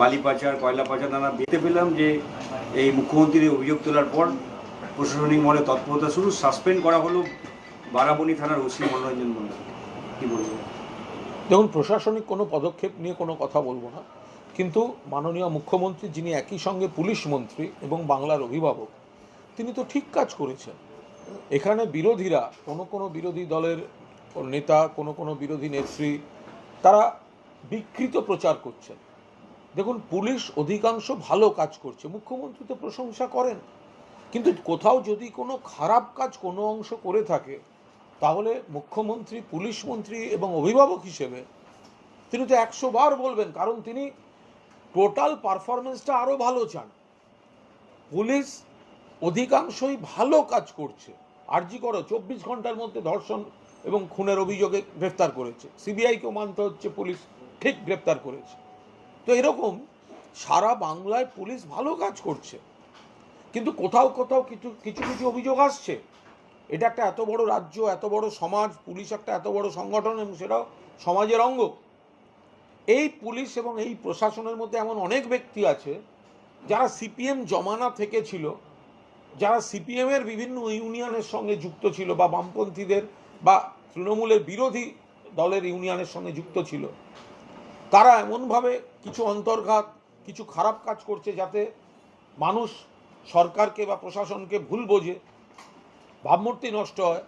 বালি পাচার কয়লা পাচার নানা দেখতে পেলাম যে এই মুখ্যমন্ত্রীর অভিযোগ তোলার পর প্রশাসনিক মহলে তৎপরতা শুরু, সাসপেন্ড করা হলো বারাবণী থানার ওসি মনোরঞ্জন মন্ডল কি বলব? দেখুন, প্রশাসনিক কোনো পদক্ষেপ নিয়ে কোনো কথা বলব না, কিন্তু মাননীয় মুখ্যমন্ত্রী, যিনি একই সঙ্গে পুলিশ মন্ত্রী এবং বাংলার অভিভাবক, তিনি তো ঠিক কাজ করেছেন। এখানে বিরোধীরা, কোনো কোনো বিরোধী দলের নেতা, কোনো কোনো বিরোধী নেত্রী, তারা বিকৃত প্রচার করছেন। দেখুন, পুলিশ অধিকাংশ ভালো কাজ করছে, মুখ্যমন্ত্রী তো প্রশংসা করেন। কিন্তু কোথাও যদি কোনো খারাপ কাজ কোনো অংশ করে থাকে, তাহলে মুখ্যমন্ত্রী, পুলিশ মন্ত্রী এবং অভিভাবক হিসেবে তিনি তো একশো বার বলবেন, কারণ তিনি টোটাল পারফরমেন্সটা আরও ভালো চান। পুলিশ অধিকাংশই ভালো কাজ করছে। আরজি করো, চব্বিশ ঘণ্টার মধ্যে ধর্ষণ এবং খুনের অভিযোগে গ্রেফতার করেছে। সিবিআইকেও মানতে হচ্ছে, পুলিশ ঠিক গ্রেফতার করেছে। তো এরকম সারা বাংলায় পুলিশ ভালো কাজ করছে। কিন্তু কোথাও কোথাও কিছু কিছু কিছু অভিযোগ আসছে। এটা একটা এত বড় রাজ্য, এত বড় সমাজ, পুলিশ একটা এত বড় সংগঠন এবং সেটাও সমাজের অঙ্গ। এই পুলিশ এবং এই প্রশাসনের মধ্যে এমন অনেক ব্যক্তি আছে, যারা সিপিএম জমানা থেকে ছিল, যারা সিপিএমের বিভিন্ন ইউনিয়নের সঙ্গে যুক্ত ছিল বা বামপন্থীদের বা তৃণমূলের বিরোধী দলের ইউনিয়নের সঙ্গে যুক্ত ছিল। তারা এমনভাবে কিছু অন্তর্ঘাত, কিছু খারাপ কাজ করছে যাতে মানুষ সরকারকে বা প্রশাসনকে ভুল বোঝে, ভাবমূর্তি নষ্ট হয়,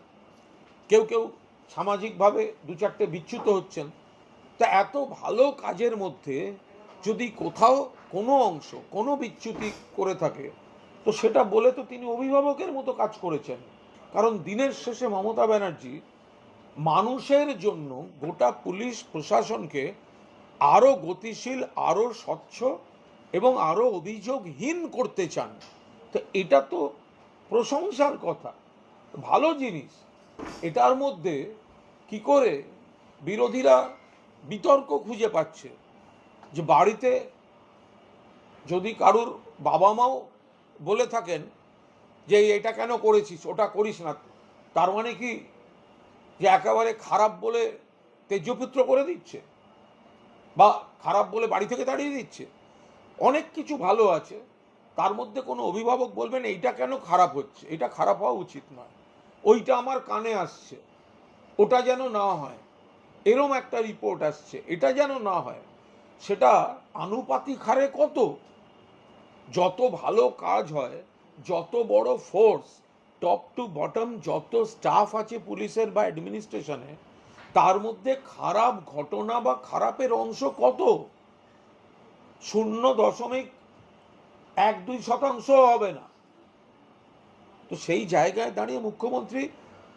কেউ কেউ সামাজিকভাবে দু চারটে বিচ্যুত হচ্ছেন। তা এত ভালো কাজের মধ্যে যদি কোথাও কোনো অংশ, কোনো বিচ্যুতি করে থাকে, তো সেটা বলে তো তিনি অভিভাবকের মতো কাজ করেছেন। কারণ দিনের শেষে মমতা ব্যানার্জি মানুষের জন্য গোটা পুলিশ প্রশাসনকে আরও গতিশীল আরও স্বচ্ছ এবং আরও অভিযোগহীন করতে চান। তো এটা তো প্রশংসার কথা। ভালো জিনিস। এটার মধ্যে কি করে বিরোধীরা বিতর্ক খুঁজে পাচ্ছে যে বাড়িতে যদি কারুর বাবা মাও বলে থাকেন যে এটা কেন করেছিস, ওটা করিস না, তার মানে কি যে একেবারে খারাপ বলে তেজপুত্র করে দিচ্ছে? বা খারাপ বলে বাড়ি থেকে তাড়িয়ে দিচ্ছে। অনেক কিছু ভালো আছে, তার মধ্যে কোনো অভিভাবক বলবেন, এইটা কেন খারাপ হচ্ছে? এটা খারাপ হওয়া উচিত নয়। ওইটা আমার কানে আসছে। ওটা যেন না হয়। এরম একটা রিপোর্ট আসছে। এটা যেন না হয়, সেটা আনুপাতিক হারে কত? যত ভালো কাজ হয়, যত বড় ফোর্স টপ টু বটম যত স্টাফ আছে পুলিশের বা অ্যাডমিনিস্ট্রেশনে তার মধ্যে খারাপ ঘটনা বা খারাপের অংশ কত? শূন্য দশমিক এক দুই শতাংশ হবে না। তো সেই জায়গায় দাঁড়িয়ে মুখ্যমন্ত্রী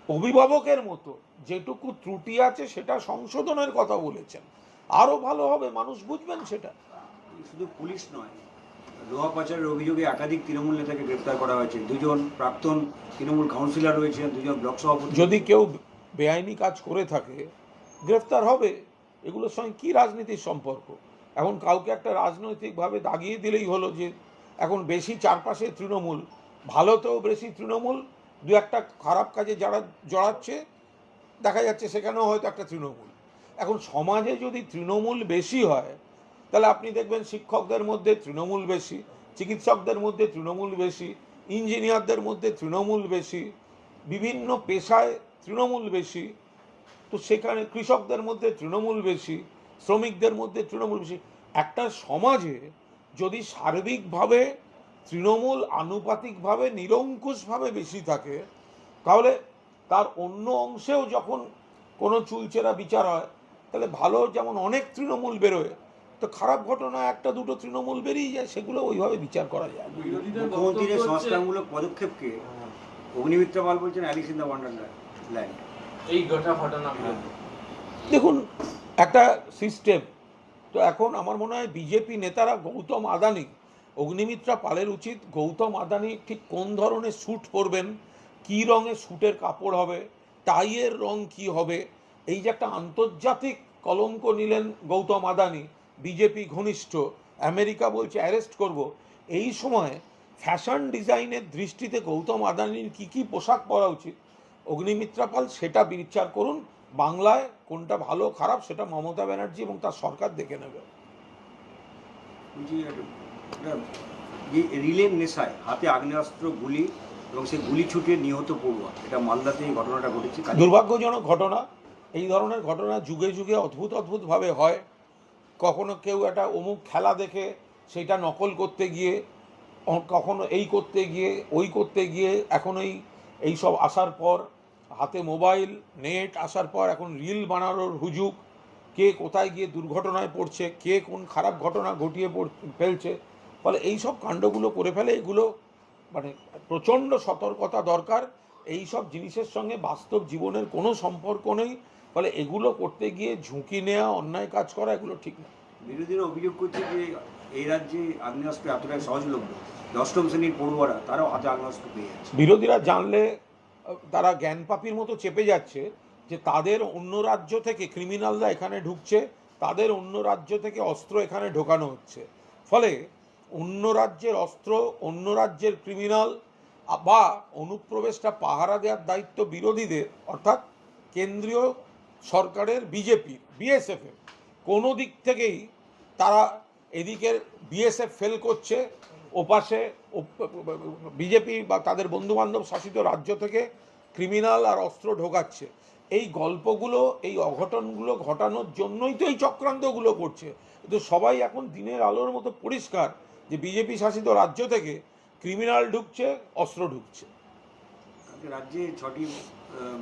অভিভাবকের মতো যেটুকু ত্রুটি আছে সেটা সংশোধনের কথা বলেছেন। আরও ভালো হবে মানুষ বুঝবেন সেটা। শুধু পুলিশ নয় লোহা পাচারের অভিযোগে একাধিক তৃণমূল নেতাকে গ্রেপ্তার করা হয়েছে। দুজন প্রাক্তন তৃণমূল কাউন্সিলর রয়েছেন দুজন ব্লক সভাপতি। যদি কেউ বেআইনি কাজ করে থাকে, গ্রেফতার হবে, এগুলোর সঙ্গে কী রাজনীতির সম্পর্ক? এখন কাউকে একটা রাজনৈতিকভাবে দাগিয়ে দিলেই হলো যে, এখন বেশি চারপাশে তৃণমূল, ভালোতেও বেশি তৃণমূল, দু একটা খারাপ কাজে যারা জড়াচ্ছে, দেখা যাচ্ছে সেখানেও হয়তো একটা তৃণমূল। এখন সমাজে যদি তৃণমূল বেশি হয়, তাহলে আপনি দেখবেন শিক্ষকদের মধ্যে তৃণমূল বেশি, চিকিৎসকদের মধ্যে তৃণমূল বেশি, ইঞ্জিনিয়ারদের মধ্যে তৃণমূল বেশি, বিভিন্ন পেশায় তৃণমূল বেশি, তো সেখানে কৃষকদের মধ্যে তৃণমূল বেশি, শ্রমিকদের মধ্যে তৃণমূল বেশি। একটা সমাজে যদি সার্বিকভাবে তৃণমূল আনুপাতিকভাবে নিরঙ্কুশভাবে বেশি থাকে, তাহলে তার অন্য অংশেও যখন কোনো চুলচেরা বিচার হয়, তাহলে ভালো যেমন অনেক তৃণমূল বেরোয়, তো খারাপ ঘটনা একটা দুটো তৃণমূল বেরিয়ে যায়, সেগুলো ওইভাবে বিচার করা যায় মুখ্যমন্ত্রীর সংস্কারমূলক পদক্ষেপকে অগ্নিমিত্রা পাল বলছেন, অ্যালিস ইন এই ঘটনা ঘটনা দেখুন একটা সিস্টেম তো এখন আমার মনে হয় বিজেপি নেতারা গৌতম আদানি অগ্নিমিত্রা পালের উচিত। গৌতম আদানি ঠিক কোন ধরনের স্যুট পরবেন? কী রঙের স্যুটের কাপড় হবে? টাইয়ের রং কি হবে? এই যে একটা আন্তর্জাতিক কলঙ্ক নিলেন গৌতম আদানি বিজেপি ঘনিষ্ঠ। আমেরিকা বলছে অ্যারেস্ট করব। এই সময় ফ্যাশন ডিজাইনের দৃষ্টিতে গৌতম আদানির কি কি পোশাক পরা উচিত? অগ্নিমিত্রা পাল সেটা বিচার করুন। বাংলায় কোনটা ভালো খারাপ সেটা মমতা ব্যানার্জি এবং তার সরকার দেখে নেবে। রিলের নেশায় হাতে আগ্নেয়াস্ত্র গুলি এবং সেই গুলি ছুটে নিহত পড়ুয়া এটা মালদাতে এই ঘটনাটা ঘটেছে দুর্ভাগ্যজনক ঘটনা। এই ধরনের ঘটনা যুগে যুগে অদ্ভুত অদ্ভুতভাবে হয়। কখনো কেউ একটা অমুক খেলা দেখে সেটা নকল করতে গিয়ে কখনো এই করতে গিয়ে ওই করতে গিয়ে এখন এই এই সব আসার পর হাতে মোবাইল নেট আসার পর এখন রিল বানানোর হুজুগ। কে কোথায় গিয়ে দুর্ঘটনায় পড়ছে কে কোন খারাপ ঘটনা ঘটিয়ে ফেলছে। ফলে এই সব কাণ্ডগুলো করে ফেলে এগুলো মানে প্রচণ্ড সতর্কতা দরকার। এই সব জিনিসের সঙ্গে বাস্তব জীবনের কোনো সম্পর্ক নেই। ফলে এগুলো করতে গিয়ে ঝুঁকি নেওয়া অন্যায় কাজ করা এগুলো ঠিক না। বিরোধীরা অভিযোগ করছে যে এই রাজ্যে আগ্নেয়াস্ত্র এতটাই সহজলভ্য। দশম শ্রেণির পড়ুয়ারা তারাও হাতে আগ্নেয়াস্ত্র পেয়ে যাচ্ছে। বিরোধীরা জানলে তারা জ্ঞানপাপির মতো চেপে যাচ্ছে যে তাদের অন্য রাজ্য থেকে ক্রিমিনালরা এখানে ঢুকছে, তাদের অন্য রাজ্য থেকে অস্ত্র এখানে ঢোকানো হচ্ছে। ফলে অন্য রাজ্যের অস্ত্র, অন্য রাজ্যের ক্রিমিনাল বা অনুপ্রবেশটা পাহারা দেওয়ার দায়িত্ব বিরোধীদের, অর্থাৎ কেন্দ্রীয় সরকারের বিজেপি বিএসএফের কোনো দিক থেকেই তারা এদিকের বিএসএফ ফেল করছে, ওপাশে বিজেপি বা তাদের বন্ধুবান্ধব শাসিত রাজ্য থেকে ক্রিমিনাল আর অস্ত্র ঢোকাচ্ছে। এই গল্পগুলো এই অঘটনগুলো ঘটানোর জন্যই তো এই চক্রান্তগুলো করছে। কিন্তু সবাই এখন দিনের আলোর মতো পরিষ্কার যে বিজেপি শাসিত রাজ্য থেকে ক্রিমিনাল ঢুকছে অস্ত্র ঢুকছে। রাজ্যে ছটি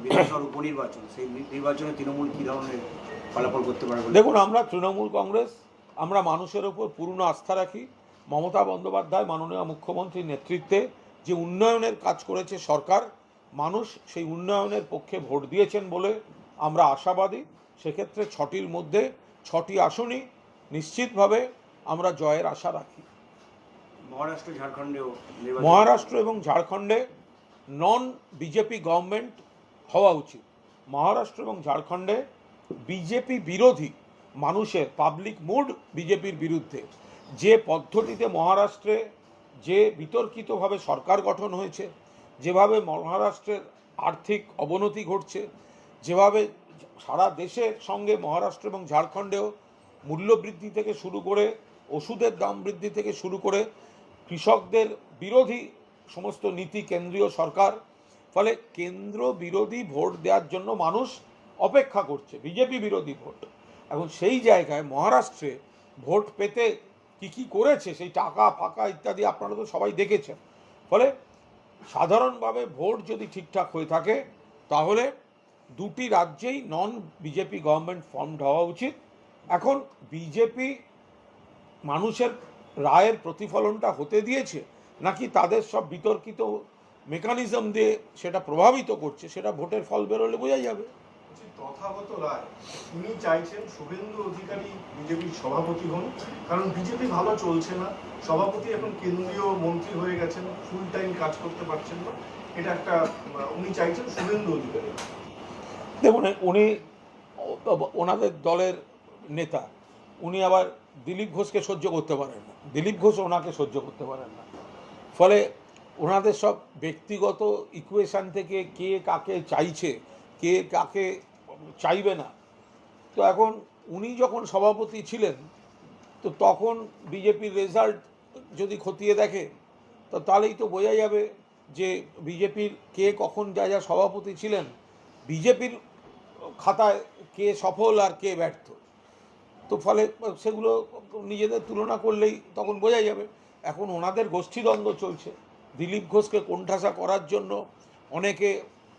বিধানসভার উপনির্বাচন সেই নির্বাচনে তৃণমূল কী ধরনের ফলাফল করতে পারে দেখুন আমরা তৃণমূল কংগ্রেস আমরা মানুষের ওপর পূর্ণ আস্থা রাখি। মমতা বন্দ্যোপাধ্যায় মাননীয় মুখ্যমন্ত্রীর নেতৃত্বে যে উন্নয়নের কাজ করেছে সরকার মানুষ সেই উন্নয়নের পক্ষে ভোট দিয়েছেন বলে আমরা আশাবাদী। সেক্ষেত্রে ছটির মধ্যে ছটি আসনই নিশ্চিতভাবে আমরা জয়ের আশা রাখি। মহারাষ্ট্র ঝাড়খণ্ডেও মহারাষ্ট্র এবং ঝাড়খণ্ডে নন বিজেপি গভর্নমেন্ট হওয়া উচিত। মহারাষ্ট্র এবং ঝাড়খণ্ডে বিজেপি বিরোধী মানুষের পাবলিক মুড বিজেপির বিরুদ্ধে। যে পদ্ধতিতে মহারাষ্ট্রে যে বিতর্কিতভাবে সরকার গঠন হয়েছে, যেভাবে মহারাষ্ট্রের আর্থিক অবনতি ঘটছে, যেভাবে সারা দেশের সঙ্গে মহারাষ্ট্র এবং ঝাড়খণ্ডেও মূল্যবৃদ্ধি থেকে শুরু করে, ওষুধের দাম বৃদ্ধি থেকে শুরু করে কৃষকদের বিরোধী সমস্ত নীতি কেন্দ্রীয় সরকার, ফলে কেন্দ্র বিরোধী ভোট দেওয়ার জন্য মানুষ অপেক্ষা করছে, বিজেপি বিরোধী ভোট। এখন সেই জায়গায় মহারাষ্ট্রে ভোট পেতে কি কি করেছে, সেই টাকা ফাঁকা ইত্যাদি আপনারা তো সবাই দেখেছেন। ফলে সাধারণভাবে ভোট যদি ঠিকঠাক হয়ে থাকে, তাহলে দুটি রাজ্যেই নন বিজেপি গভর্নমেন্ট ফর্মড হওয়া উচিত। এখন বিজেপি মানুষের রায়ের প্রতিফলনটা হতে দিয়েছে, নাকি তাদের সব বিতর্কিত মেকানিজম দিয়ে সেটা প্রভাবিত করছে, সেটা ভোটের ফল বেরোলে বোঝা যাবে। তথাগত রায়। তিনি চাইছেন শুভেন্দু অধিকারী বিজেপির সভাপতি হন, কারণ বিজেপি ভালো চলছে না। সভাপতি এখন কেন্দ্রীয় মন্ত্রী হয়ে গেছেন ফুল টাইম কাজ করতে পারছেন না। এটা একটা উনি চাইছেন শুভেন্দু অধিকারী। দেখুন, উনি, ওনাদের দলের নেতা। উনি আবার দিলীপ ঘোষকে সহ্য করতে পারেন না। দিলীপ ঘোষ ওনাকে সহ্য করতে পারেন না। ফলে ওনাদের সব ব্যক্তিগত ইকুয়েশন থেকে কে কাকে চাইছে কে কাকে চাইবে না। তো এখন উনি যখন সভাপতি ছিলেন, তো তখন বিজেপির রেজাল্ট যদি খতিয়ে দেখে, তো তাহলেই তো বোঝা যাবে যে বিজেপির কে কখন যা যা সভাপতি ছিলেন, বিজেপির খাতায় কে সফল আর কে ব্যর্থ। তো ফলে সেগুলো নিজেদের তুলনা করলেই তখন বোঝা যাবে। এখন ওনাদের গোষ্ঠীদ্বন্দ্ব চলছে। দিলীপ ঘোষকে কোণঠাসা করার জন্য অনেকে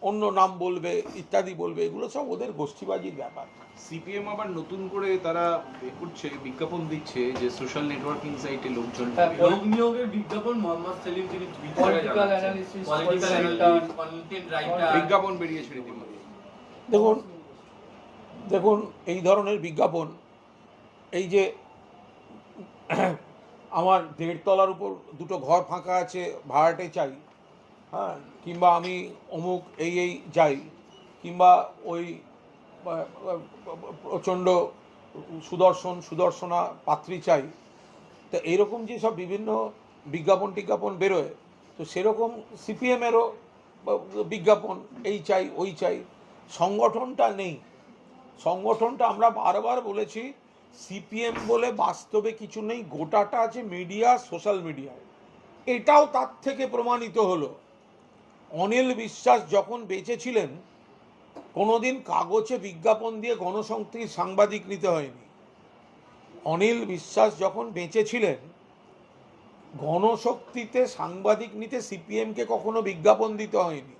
অন্য নাম বলবে ইত্যাদি বলবে এগুলো সব ওদের গোষ্ঠীবাজির ব্যাপার। সিপিএম আবার নতুন করে তারা করছে বিজ্ঞাপন দিচ্ছে যে সোশ্যাল নেটওয়ার্কিং সাইটে লোকজন হ্যাঁ, লোক নিয়োগের বিজ্ঞাপন মোহাম্মদ সেলিম তিনি বিজ্ঞাপন বেরিয়েছে দেখুন দেখুন এই ধরনের বিজ্ঞাপন এই যে আমার দেড়তলার উপর দুটো ঘর ফাঁকা আছে ভাড়াটে চাই হ্যাঁ কিংবা আমি অমুক এই এই যাই, কিংবা ওই প্রচণ্ড সুদর্শন, সুদর্শনা পাত্রী চাই। তো এইরকম যে সব বিভিন্ন বিজ্ঞাপন, টিজ্ঞাপন বেরোয়, তো সেরকম সিপিএমেরও বিজ্ঞাপন, এই চাই, ওই চাই, সংগঠনটা নেই। সংগঠনটা আমরা বারবার বলেছি, সিপিএম বলে বাস্তবে কিছু নেই, গোটাটা আছে মিডিয়া, সোশ্যাল মিডিয়ায়। এটাও তার থেকে প্রমাণিত হলো। অনিল বিশ্বাস যখন বেঁচে ছিলেন কোনোদিন কাগজে বিজ্ঞাপন দিয়ে গণসংখ্যির সাংবাদিক নিতে হয়নি। অনিল বিশ্বাস যখন বেঁচে ছিলেন গণশক্তিতে সাংবাদিক নিতে সিপিএমকে কখনো বিজ্ঞাপন দিতে হয়নি।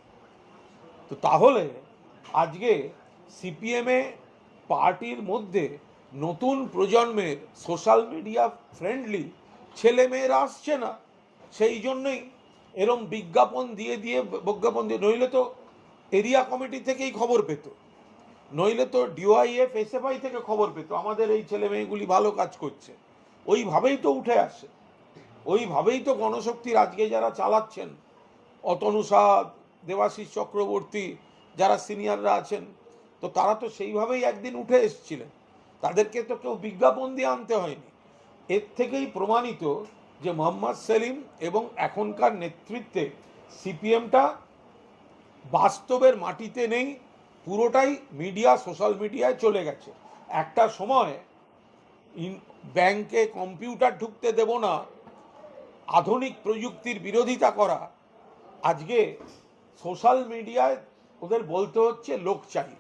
তো তাহলে আজকে সিপিএমে পার্টির মধ্যে নতুন প্রজন্মের সোশ্যাল মিডিয়া ফ্রেন্ডলি ছেলেমেয়েরা আসছে না, সেই জন্যই এরম বিজ্ঞাপন দিয়ে দিয়ে বিজ্ঞাপন দিয়ে, নইলে তো এরিয়া কমিটি থেকেই খবর পেত। নইলে তো ডিওয়াইএফ এসএফআই থেকে খবর পেত। আমাদের এই ছেলে মেয়েগুলি ভালো কাজ করছে। ওইভাবেই তো উঠে আসে। ওইভাবেই তো গণশক্তির আজকে যারা চালাচ্ছেন অতনু সাদ দেবাশিস চক্রবর্তী যারা সিনিয়ররা আছেন, তো তারা তো সেইভাবেই একদিন উঠে এসেছিলেন। তাদেরকে তো কেউ বিজ্ঞাপন দিয়ে আনতে হয়নি। এর থেকেই প্রমাণিত যে মোহাম্মদ সেলিম এবং এখনকার নেতৃত্বে সিপিএমটা বাস্তবের মাটিতে নেই, পুরোটাই মিডিয়া, সোশ্যাল মিডিয়ায় চলে গেছে। একটা সময় ইন, ব্যাংকে কম্পিউটার ঢুকতে দেব না, আধুনিক প্রযুক্তির বিরোধিতা করা। আজকে সোশ্যাল মিডিয়ায় ওদের বলতে হচ্ছে লোক চাই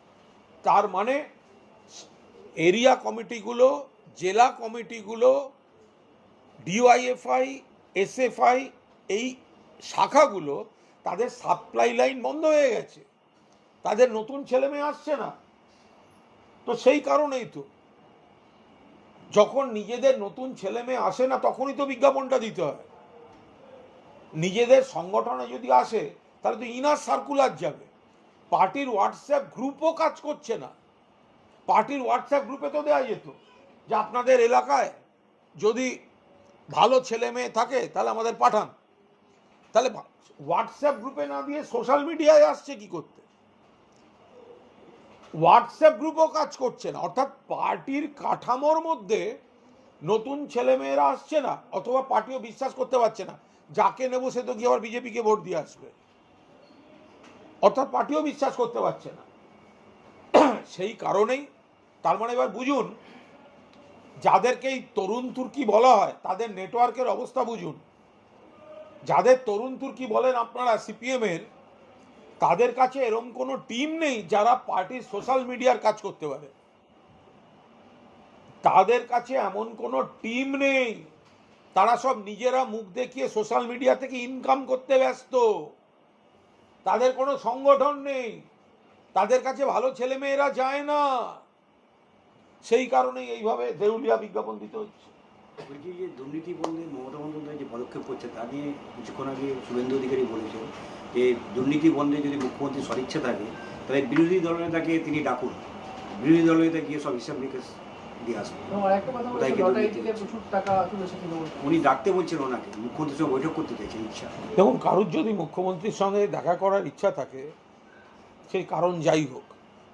তার মানে এরিয়া কমিটিগুলো, জেলা কমিটিগুলো ডিওয়াইএফআই, এসএফআই এই শাখাগুলো তাদের সাপ্লাই লাইন বন্ধ হয়ে গেছে। তাদের নতুন ছেলে মেয়ে আসছে না। তো সেই কারণেই তো। যখন নিজেদের নতুন ছেলে মেয়ে আসে না, তখনই তো বিজ্ঞাপনটা দিতে হয়। নিজেদের সংগঠনে যদি আসে, তাহলে তো ইনার সার্কুলার যাবে। পার্টির হোয়াটসঅ্যাপ গ্রুপও কাজ করছে না। পার্টির হোয়াটসঅ্যাপ গ্রুপে তো দেওয়া যেত যে আপনাদের এলাকায় যদি ভালো ছেলে মেয়ে থাকে, তাহলে আমাদের পাঠান। তাহলে হোয়াটসঅ্যাপ গ্রুপে না দিয়ে সোশ্যাল মিডিয়ায় আসছে কি করতে? হোয়াটসঅ্যাপ গ্রুপও কাজ করছে না, অর্থাৎ পার্টির কাঠামোর মধ্যে নতুন ছেলেমেয়েরা আসছে না, অথবা পার্টিও বিশ্বাস করতে পারছে না, যাকে নেব সে তো গিয়ে আবার বিজেপিকে ভোট দিয়ে আসবে। অর্থাৎ পার্টিও বিশ্বাস করতে পারছে না। সেই কারণেই, তার মানে এবার বুঝুন যাদেরকে এই তরুণ তুর্কি বলা হয়, তাদের নেটওয়ার্কের অবস্থা বুঝুন। যাদের তরুণ তুর্কি বলেন আপনারা, সিপিএমের, তাদের কাছে এরম কোনো টিম নেই যারা পার্টির সোশ্যাল মিডিয়ার কাজ করতে পারে। তাদের কাছে এমন কোনো টিম নেই, তারা সব নিজেরা মুখ দেখিয়ে সোশ্যাল মিডিয়া থেকে ইনকাম করতে ব্যস্ত। তাদের কোনো সংগঠন নেই, তাদের কাছে ভালো ছেলেমেয়েরা যায় না। সেই কারণেই এইভাবে দেউলিয়া বিজ্ঞাপন দিতে হচ্ছে। বলছি যে দুর্নীতি বন্ধে মমতা বন্দ্যোপাধ্যায় যে পদক্ষেপ করছে তা নিয়ে কিছুক্ষণ আগে শুভেন্দু অধিকারী বলেছে যে দুর্নীতি বন্ধে যদি মুখ্যমন্ত্রী সদিচ্ছা থাকে তাহলে বিরোধী তিনি ডাকুন। গিয়ে সব হিসাব নিকেশ দিয়ে আসবে টাকা উনি ডাকতে বলছেন ওনাকে মুখ্যমন্ত্রীর সঙ্গে বৈঠক করতে চাইছেন ইচ্ছা। দেখুন কারুর যদি মুখ্যমন্ত্রীর সঙ্গে দেখা করার ইচ্ছা থাকে সেই কারণ যাই হোক।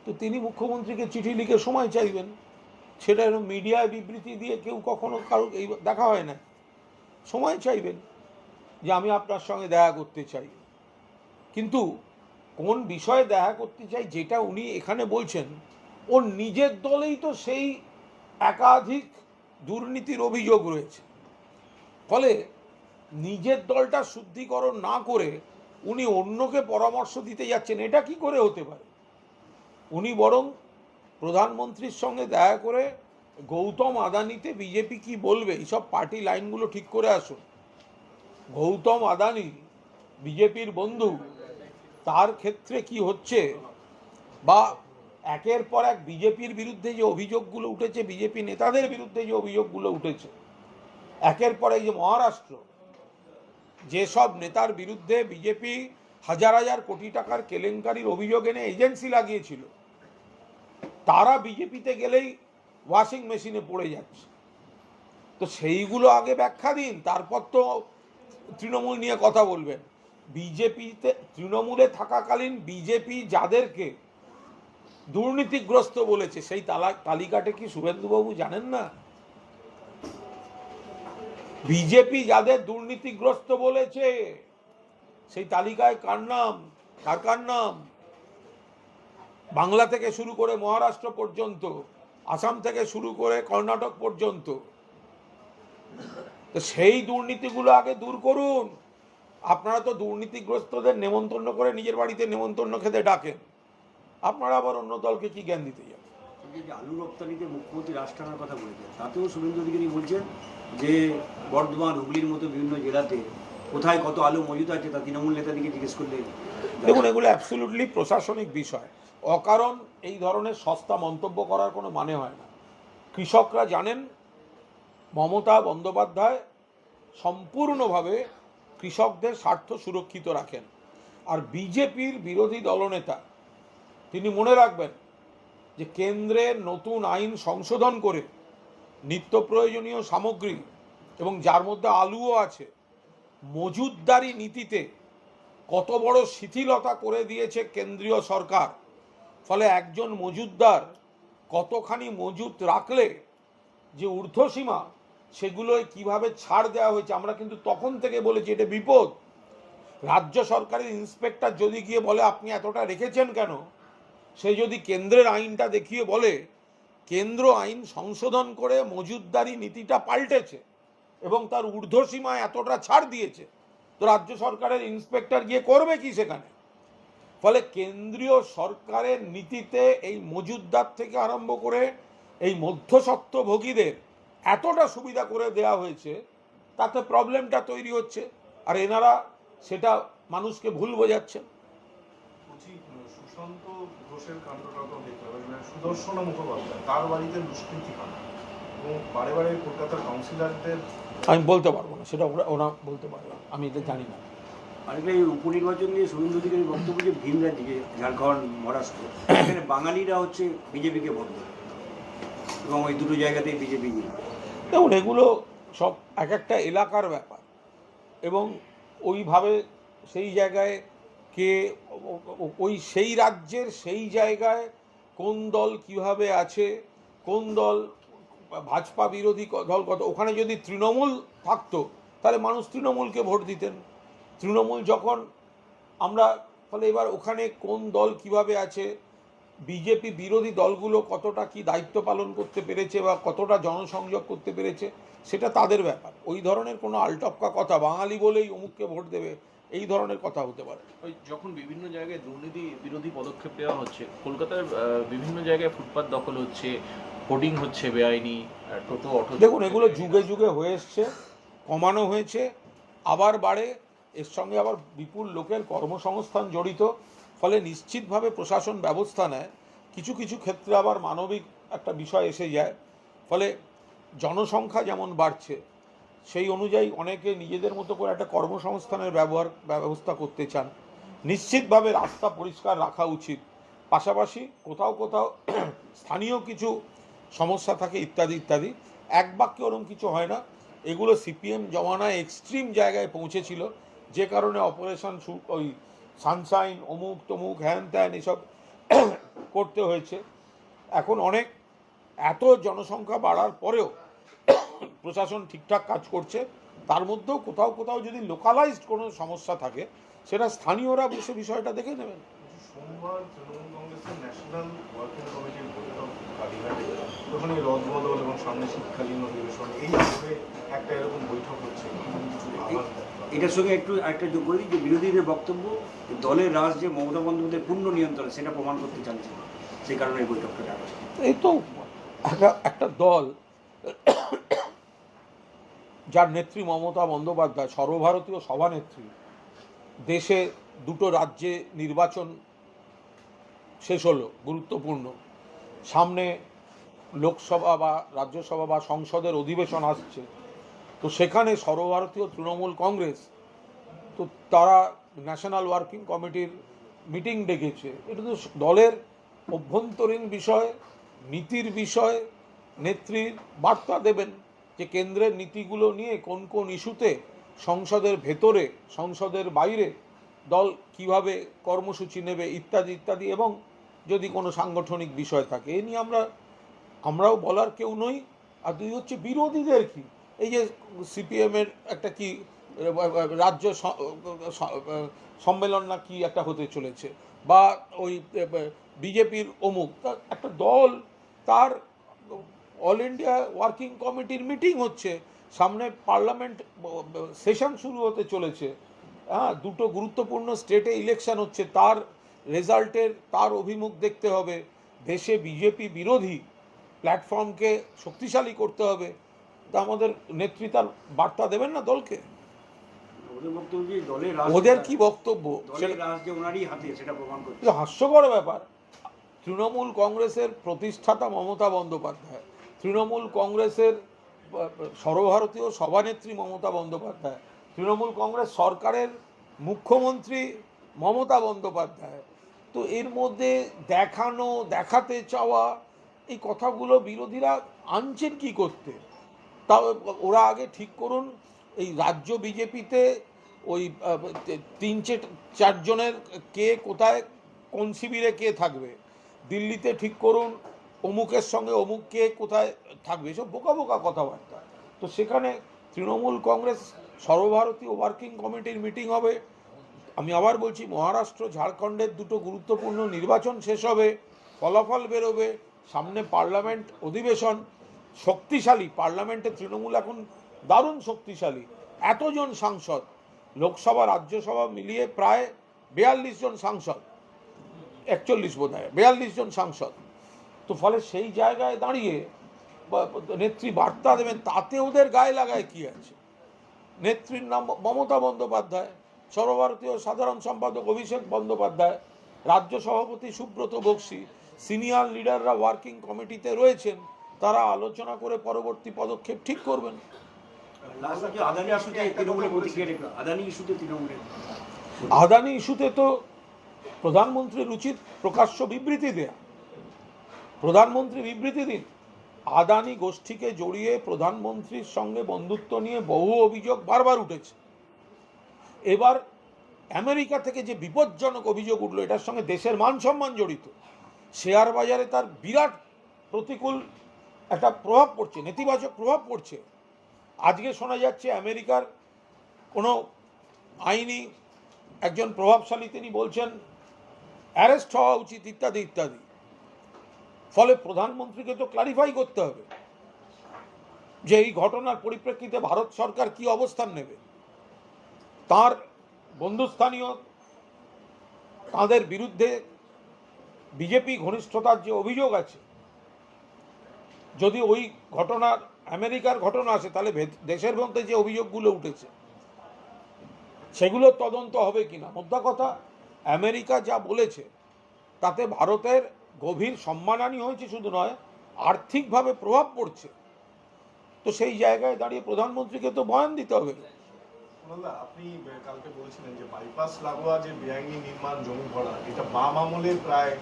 তো তিনি মুখ্যমন্ত্রীকে চিঠি লিখে সময় চাইবেন। সেটা এরকম মিডিয়ায় বিবৃতি দিয়ে কেউ কখনো কারও এই দেখা হয় না। সময় চাইবেন যে আমি আপনার সঙ্গে দেখা করতে চাই। কিন্তু কোন বিষয়ে দেখা করতে চাই যেটা উনি এখানে বলছেন ওর নিজের দলেই তো সেই একাধিক দুর্নীতির অভিযোগ রয়েছে। ফলে নিজের দলটা শুদ্ধিকরণ না করে উনি অন্যকে পরামর্শ দিতে যাচ্ছেন, এটা কি করে হতে পারে? উনি বরং প্রধানমন্ত্রীর সঙ্গে দেখা করে গৌতম আদানিতে বিজেপি কি বলবে? এইসব পার্টি লাইনগুলো ঠিক করে আসুন। গৌতম আদানি, বিজেপির বন্ধু, তার ক্ষেত্রে কি হচ্ছে? বা একের পর এক বিজেপির বিরুদ্ধে যে অভিযোগগুলো উঠেছে, বিজেপি নেতাদের বিরুদ্ধে যে অভিযোগগুলো উঠেছে, একের পর এই যে মহারাষ্ট্র, যেসব নেতার বিরুদ্ধে বিজেপি হাজার হাজার কোটি টাকার কেলেঙ্কারির অভিযোগ এনে এজেন্সি লাগিয়েছিল তারা বিজেপিতে গেলেই ওয়াশিং মেশিনে পড়ে যাচ্ছে। তো সেইগুলো আগে ব্যাখ্যা দিন, তারপর তো তৃণমূল নিয়ে কথা বলবেন। বিজেপিতে, তৃণমূলে থাকাকালীন বিজেপি যাদেরকে দুর্নীতিগ্রস্ত বলেছে, সেই তালা, তালিকাটা কি শুভেন্দুবাবু জানেন না? বিজেপি যাদের দুর্নীতিগ্রস্ত বলেছে, সেই তালিকায় কার নাম? কার কার নাম? বাংলা থেকে শুরু করে মহারাষ্ট্র পর্যন্ত আসাম থেকে শুরু করে কর্ণাটক পর্যন্ত। তো সেই দুর্নীতিগুলো আগে দূর করুন। আপনারা তো দুর্নীতিগ্রস্তদের নেমন্তন্ন করে নিজের বাড়িতে নেমন্তন্ন খেতে ডাকেন। আপনারা আবার অন্য দলকে কি জ্ঞান দিতে যান? আলু রপ্তানিতে মুখ্যমন্ত্রী টানার কথা বলেছেন তাতেও শুভেন্দু অধিকারী বলছেন যে বর্ধমান হুগলির মতো বিভিন্ন জেলাতে কোথায় কত আলু মজুদ আছে তা তৃণমূল নেতাদিকে জিজ্ঞেস করলে দেখুন এগুলো অ্যাবসলিউটলি প্রশাসনিক বিষয়। অকারণ এই ধরনের সস্তা মন্তব্য করার কোনো মানে হয় না। কৃষকরা জানেন, মমতা বন্দ্যোপাধ্যায় সম্পূর্ণভাবে কৃষকদের স্বার্থ সুরক্ষিত রাখেন। আর বিজেপির বিরোধী দলনেতা, তিনি মনে রাখবেন যে কেন্দ্রের নতুন আইন সংশোধন করে নিত্য প্রয়োজনীয় সামগ্রী এবং যার মধ্যে আলুও আছে, মজুদদারি নীতিতে কত বড় শিথিলতা করে দিয়েছে কেন্দ্রীয় সরকার। ফলে একজন মজুদদার কতখানি মজুদ রাখলে যে ঊর্ধ্বসীমা, সেগুলোয় কীভাবে ছাড় দেওয়া হয়েছে, আমরা কিন্তু তখন থেকে বলেছি এটা বিপদ। রাজ্য সরকারের ইন্সপেক্টর যদি গিয়ে বলে, আপনি এতটা রেখেছেন কেন? সে যদি কেন্দ্রের আইনটা দেখিয়ে বলে, কেন্দ্র আইন সংশোধন করে মজুদদারি নীতিটা পাল্টেছে এবং তার ঊর্ধ্বসীমা এতটা ছাড় দিয়েছে। তো রাজ্য সরকারের ইন্সপেক্টর গিয়ে করবে কি সেখানে? ফলে কেন্দ্রীয় সরকারের নীতিতে এই মজুদদার থেকে আরম্ভ করে এই মধ্যস্বত্বভোগীদের এতটা সুবিধা করে দেওয়া হয়েছে তাতে প্রবলেমটা তৈরি হচ্ছে। আর এনারা সেটা মানুষকে ভুল বোঝাচ্ছেন। সুশান্ত ঘোষের কাণ্ডটা তো দেখলাম সুদর্শন মুখোপাধ্যায় তার বাড়িতে এবং বারে বারে কলকাতার কাউন্সিলরদের আমি বলতে পারব না সেটা ওরা বলতে পারবে। আমি এটা জানি না। আরেকটা এই উপনির্বাচন নিয়ে শুভেন্দু অধিকারী বক্তব্য যে ভিন রাজ্যে, ঝাড়খণ্ড, মহারাষ্ট্র। এখানে বাঙালিরা হচ্ছে বিজেপিকে ভোট দেবে। এবং ওই দুটো জায়গাতেই বিজেপি দেখুন, এগুলো সব এক একটা এলাকার ব্যাপার। এবং ওইভাবে সেই জায়গায় কে, ওই সেই রাজ্যের সেই জায়গায় কোন দল কীভাবে আছে, কোন দল ভাজপা বিরোধী দল কত, ওখানে যদি তৃণমূল থাকতো, তাহলে মানুষ তৃণমূলকে ভোট দিতেন। তৃণমূল যখন আমরা ফলে এবার ওখানে কোন দল কীভাবে আছে বিজেপি বিরোধী দলগুলো কতটা কি দায়িত্ব পালন করতে পেরেছে বা কতটা জনসংযোগ করতে পেরেছে সেটা তাদের ব্যাপার। ওই ধরনের কোনো আলটপকা কথা বাঙালি বলেই অমুককে ভোট দেবে এই ধরনের কথা হতে পারে। ওই যখন বিভিন্ন জায়গায় দুর্নীতি বিরোধী পদক্ষেপ নেওয়া হচ্ছে কলকাতার বিভিন্ন জায়গায় ফুটপাত দখল হচ্ছে হোর্ডিং হচ্ছে বেআইনি টোটো অটো দেখুন এগুলো যুগে যুগে হয়ে এসছে কমানো হয়েছে আবার বাড়ে এর সঙ্গে আবার বিপুল লোকের কর্মসংস্থান জড়িত, ফলে নিশ্চিতভাবে প্রশাসন ব্যবস্থা নেয়। কিছু কিছু ক্ষেত্রে আবার মানবিক একটা বিষয় এসে যায়, ফলে জনসংখ্যা যেমন বাড়ছে, সেই অনুযায়ী অনেকে নিজেদের মতো করে একটা কর্মসংস্থানের ব্যবহার, ব্যবস্থা করতে চান। নিশ্চিতভাবে রাস্তা পরিষ্কার রাখা উচিত। পাশাপাশি কোথাও কোথাও স্থানীয় কিছু সমস্যা থাকে ইত্যাদি ইত্যাদি। এক বাক্যে ওরকম কিছু হয় না। এগুলো সিপিএম জমানায় এক্সট্রিম জায়গায় পৌঁছেছিল। যে কারণে অপারেশন ওই সানশাইন, অমুক তমুক, হ্যান ত্যান এসব করতে হয়েছে। এখন অনেক, এত জনসংখ্যা বাড়ার পরেও প্রশাসন ঠিকঠাক কাজ করছে। তার মধ্যেও কোথাও কোথাও যদি লোকালাইজড কোনো সমস্যা থাকে, সেটা স্থানীয়রা বসে বিষয়টা দেখে নেবেন। সোমবার তৃণমূল কংগ্রেসের ন্যাশনাল ওয়ার্কিং কমিটির বৈঠক এবং এটার সঙ্গে একটু একটা যোগ করে দিই, যে বিরোধীদের বক্তব্য দলের রাজ যে মমতা বন্দ্যোপাধ্যায়ের পূর্ণ নিয়ন্ত্রণ সেটা প্রমাণ করতে চাইছে, সেই কারণে এই বৈঠকটা ডাকা এই তো একটা একটা দল যার নেত্রী মমতা বন্দ্যোপাধ্যায়, সর্বভারতীয় সভানেত্রী, দেশে দুটো রাজ্যে নির্বাচন শেষ হলো, গুরুত্বপূর্ণ। সামনে লোকসভা বা রাজ্যসভা বা সংসদের অধিবেশন আসছে তো সেখানে সর্বভারতীয় তৃণমূল কংগ্রেস, তো তারা ন্যাশনাল ওয়ার্কিং কমিটির মিটিং ডেকেছে। এটা তো দলের অভ্যন্তরীণ বিষয়, নীতির বিষয়, নেত্রীর বার্তা দেবেন যে কেন্দ্রের নীতিগুলো নিয়ে কোন কোন ইস্যুতে সংসদের ভেতরে, সংসদের বাইরে দল কীভাবে কর্মসূচি নেবে ইত্যাদি ইত্যাদি এবং যদি কোনো সাংগঠনিক বিষয় থাকে। এ নিয়ে আমরা, আমরাও বলার কেউ নই। আর দুই হচ্ছে বিরোধীদের কি? এই যে সিপিএমের একটা কি, রাজ্য সম্মেলন না কি একটা হতে চলেছে, বা ওই বিজেপির অমুক একটা দল তার অল ইন্ডিয়া ওয়ার্কিং কমিটির মিটিং হচ্ছে, সামনে পার্লামেন্ট সেশন শুরু হতে চলেছে হ্যাঁ দুটো গুরুত্বপূর্ণ স্টেটে ইলেকশন হচ্ছে, তার রেজাল্টের তার অভিমুখ দেখতে হবে, দেশে বিজেপি বিরোধী প্ল্যাটফর্মকে শক্তিশালী করতে হবে তা আমাদের নেত্রী তার বার্তা দেবেন না দলকে? ওদের কি? বক্তব্য? হাস্যকর ব্যাপার। তৃণমূল কংগ্রেসের প্রতিষ্ঠাতা মমতা বন্দ্যোপাধ্যায় তৃণমূল কংগ্রেসের সর্বভারতীয় সভানেত্রী মমতা বন্দ্যোপাধ্যায় তৃণমূল কংগ্রেস সরকারের মুখ্যমন্ত্রী মমতা বন্দ্যোপাধ্যায়। তো এর মধ্যে দেখানো দেখাতে চাওয়া এই কথাগুলো বিরোধীরা আনছেন কি করতে? তাও ওরা আগে ঠিক করুন, এই রাজ্য বিজেপিতে ওই তিন চারজনের কে কোথায়, কোন শিবিরে কে থাকবে, দিল্লিতে ঠিক করুন, অমুকের সঙ্গে অমুক কে কোথায় থাকবে, এসব বোকা বোকা কথাবার্তা। তো সেখানে তৃণমূল কংগ্রেস সর্বভারতীয় ওয়ার্কিং কমিটির মিটিং হবে। আমি আবার বলছি, মহারাষ্ট্র, ঝাড়খণ্ডের দুটো গুরুত্বপূর্ণ নির্বাচন শেষ হবে, ফলাফল বেরোবে, সামনে পার্লামেন্ট অধিবেশন শক্তিশালী, পার্লামেন্টে তৃণমূল এখন দারুণ শক্তিশালী। এতজন সাংসদ, লোকসভা, রাজ্যসভা মিলিয়ে প্রায় বেয়াল্লিশ জন সাংসদ। একচল্লিশ বোধ হয়, বেয়াল্লিশ জন সাংসদ। তো ফলে সেই জায়গায় দাঁড়িয়ে নেত্রী বার্তা দেবেন, তাতে ওদের গায়ে লাগায় কি আছে? নেত্রীর নাম মমতা বন্দ্যোপাধ্যায়, সর্বভারতীয় সাধারণ সম্পাদক অভিষেক বন্দ্যোপাধ্যায়, রাজ্য সভাপতি সুব্রত বক্সি, সিনিয়র লিডাররা ওয়ার্কিং কমিটিতে রয়েছেন। তারা আলোচনা করে পরবর্তী পদক্ষেপ ঠিক করবেন। আদানি ইস্যুতে তো প্রধানমন্ত্রীর উচিত প্রকাশ্য বিবৃতি দেয়া। প্রধানমন্ত্রী বিবৃতি দিন। আদানি গোষ্ঠীকে জড়িয়ে প্রধানমন্ত্রীর সঙ্গে বন্ধুত্ব নিয়ে বহু অভিযোগ বারবার উঠেছে। এবার আমেরিকা থেকে যে বিপজ্জনক অভিযোগ উঠল এটার সঙ্গে দেশের মান সম্মান জড়িত। শেয়ার বাজারে তার বিরাট প্রতিকূল একটা প্রভাব পড়ছে, নেতিবাচক প্রভাব পড়ছে। আজকে শোনা যাচ্ছে আমেরিকার কোনো আইনি একজন প্রভাবশালী তিনি বলছেন, অ্যারেস্ট হওয়া উচিত, ইত্যাদি ইত্যাদি। ফলে প্রধানমন্ত্রীকে তো ক্লারিফাই করতে হবে যে এই ঘটনার পরিপ্রেক্ষিতে ভারত সরকার কি অবস্থান নেবে। তার বন্ধুস্থানীয়, তাদের বিরুদ্ধে বিজেপি ঘনিষ্ঠতার যে অভিযোগ আছে যদি ওই ঘটনার, আমেরিকার ঘটনা আসে তাহলে দেশের মধ্যে যে অভিযোগগুলো উঠেছে, সেগুলোর তদন্ত হবে কিনা? মোদ্দা কথা, আমেরিকা যা বলেছে, তাতে ভারতের গভীর সম্মানহানি হয়েছে শুধু নয়, আর্থিকভাবে প্রভাব পড়ছে। তো সেই জায়গায় দাঁড়িয়ে প্রধানমন্ত্রীকে তো বয়ান দিতে হবে। আপনি কালকে বলেছিলেন যে বাইপাস লাগোয়া যে বেআইনি নির্মাণ জমি ভরা, এটা বাম আমলে প্রায়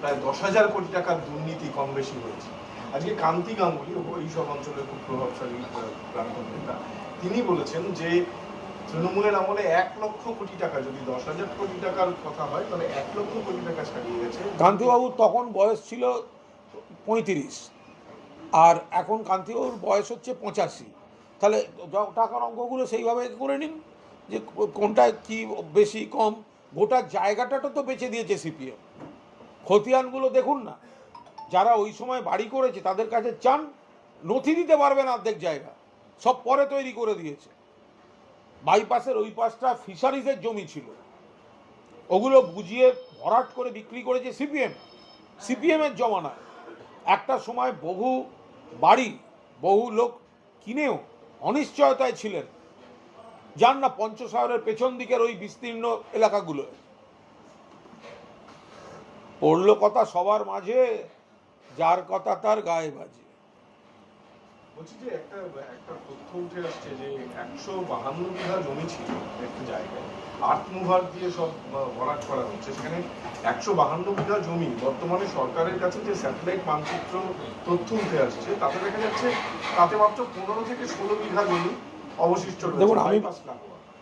প্রায় দশ হাজার কোটি টাকার দুর্নীতি কম বেশি হয়েছে। আজকে কান্তি গাঙ্গুলি এই সব অঞ্চলের খুব প্রভাবশালী প্রাক্তন নেতা। তিনি বলেছেন যে তৃণমূলের আমলে এক লক্ষ কোটি টাকা, যদি দশ হাজার কোটি টাকার কথা হয়, তাহলে এক লক্ষ কোটি টাকা ছাড়িয়ে গেছে। কান্তিবাবু তখন বয়স ছিল পঁয়ত্রিশ, আর এখন কান্তিবাবুর বয়স হচ্ছে পঁচাশি। তাহলে টাকার অঙ্কগুলো সেইভাবে করে নিন, যে কোনটা কি বেশি কম, গোটা জায়গাটা তো বেঁচে দিয়েছে সিপিএম। খতিয়ানগুলো দেখুন না। যারা ওই সময় বাড়ি করেছে, তাদের কাছে চান, নথি দিতে পারবেন অর্ধেক জায়গা। সব পরে তৈরি করে দিয়েছে। বাইপাসের ওই পাশটা ফিশারিজের জমি ছিল। ওগুলো বুঝিয়ে ভরাট করে বিক্রি করেছে সিপিএম। সিপিএমের জমানায়। একটা সময় বহু বাড়ি, বহু লোক কিনেও অনিশ্চয়তায় ছিলেন। যান না পঞ্চশহরের পেছন দিকের ওই বিস্তীর্ণ এলাকাগুলো। পড়ল কথা সবার মাঝে যার কথা তার গায়ে বাজে বলছি যে একটা একটা তথ্য উঠে আসছে যে একশো বাহান্ন বিঘা জমি ছিল একটা জায়গায়। আর্ট মুভার দিয়ে সব ভরাট করা হচ্ছে। সেখানে একশো বাহান্ন বিঘা জমি বর্তমানে সরকারের কাছে যে স্যাটেলাইট মানচিত্র তথ্য উঠে আসছে তাতে দেখা যাচ্ছে তাতে মাত্র পনেরো থেকে ষোলো বিঘা জমি অবশিষ্ট রয়েছে দেখুন, আমি-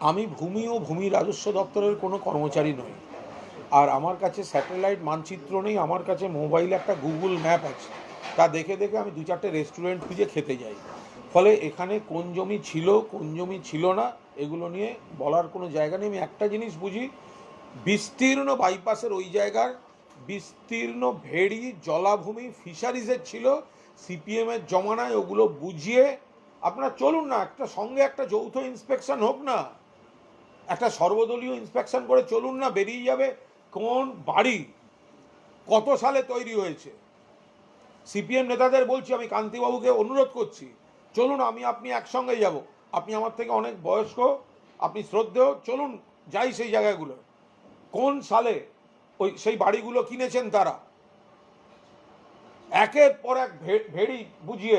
আমি ভূমি ও ভূমি রাজস্ব দপ্তরের কোনো কর্মচারী নই। আর আমার কাছে স্যাটেলাইট মানচিত্র নেই, আমার কাছে মোবাইলে একটা গুগল ম্যাপ আছে। তা দেখে দেখে আমি দু চারটে রেস্টুরেন্ট খুঁজে খেতে যাই। ফলে এখানে কোন জমি ছিল, কোন জমি ছিল না, এগুলো নিয়ে বলার কোনো জায়গা নেই। আমি একটা জিনিস বুঝি, বিস্তীর্ণ বাইপাসের ওই জায়গার বিস্তীর্ণ ভেড়ি, জলাভূমি, ফিশারিজের ছিল সিপিএমের জমানায় ওগুলো বুঝিয়ে, আপনারা চলুন না, একটা সঙ্গে একটা যৌথ ইন্সপেকশন হোক না, একটা সর্বদলীয় ইন্সপেকশন করে চলুন না, বেরিয়ে যাবে। কোন বাড়ি কত সালে তৈরি হয়েছে? সিপিএম নেতাদের বলছি, আমি কান্তিবাবুকে অনুরোধ করছি, চলুন আমি আপনি একসঙ্গে যাব। আপনি আমার থেকে অনেক বয়স্ক, আপনি শ্রদ্ধেয়, চলুন যাই সেই জায়গাগুলো। কোন সালে ওই সেই বাড়িগুলো কিনেছেন তারা? একের পর এক ভেড়ি বুঝিয়ে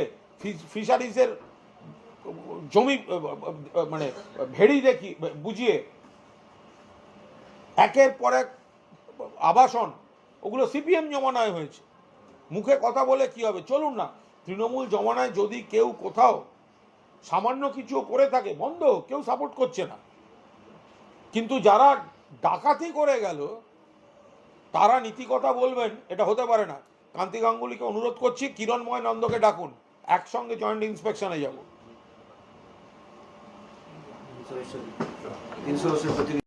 ফিশারিজের জমি মানে ভেড়ি দেখি, বুঝিয়ে একের পর এক আবাসন, ওগুলো সিপিএম জমানায় হয়েছে। মুখে কথা বলে কি হবে? চলুন না, তৃণমূল জমানায় যদি কেউ কোথাও সামান্য কিছু করে থাকে, বন্ধ, কেউ সাপোর্ট করছে না। কিন্তু যারা ডাকাতি করে গেল, তারা নীতি কথা বলবেন, এটা হতে পারে না। কান্তি গাঙ্গুলিকে অনুরোধ করছি, কিরণময় নন্দকে ডাকুন, একসঙ্গে জয়েন্ট ইন্সপেকশনে যাব।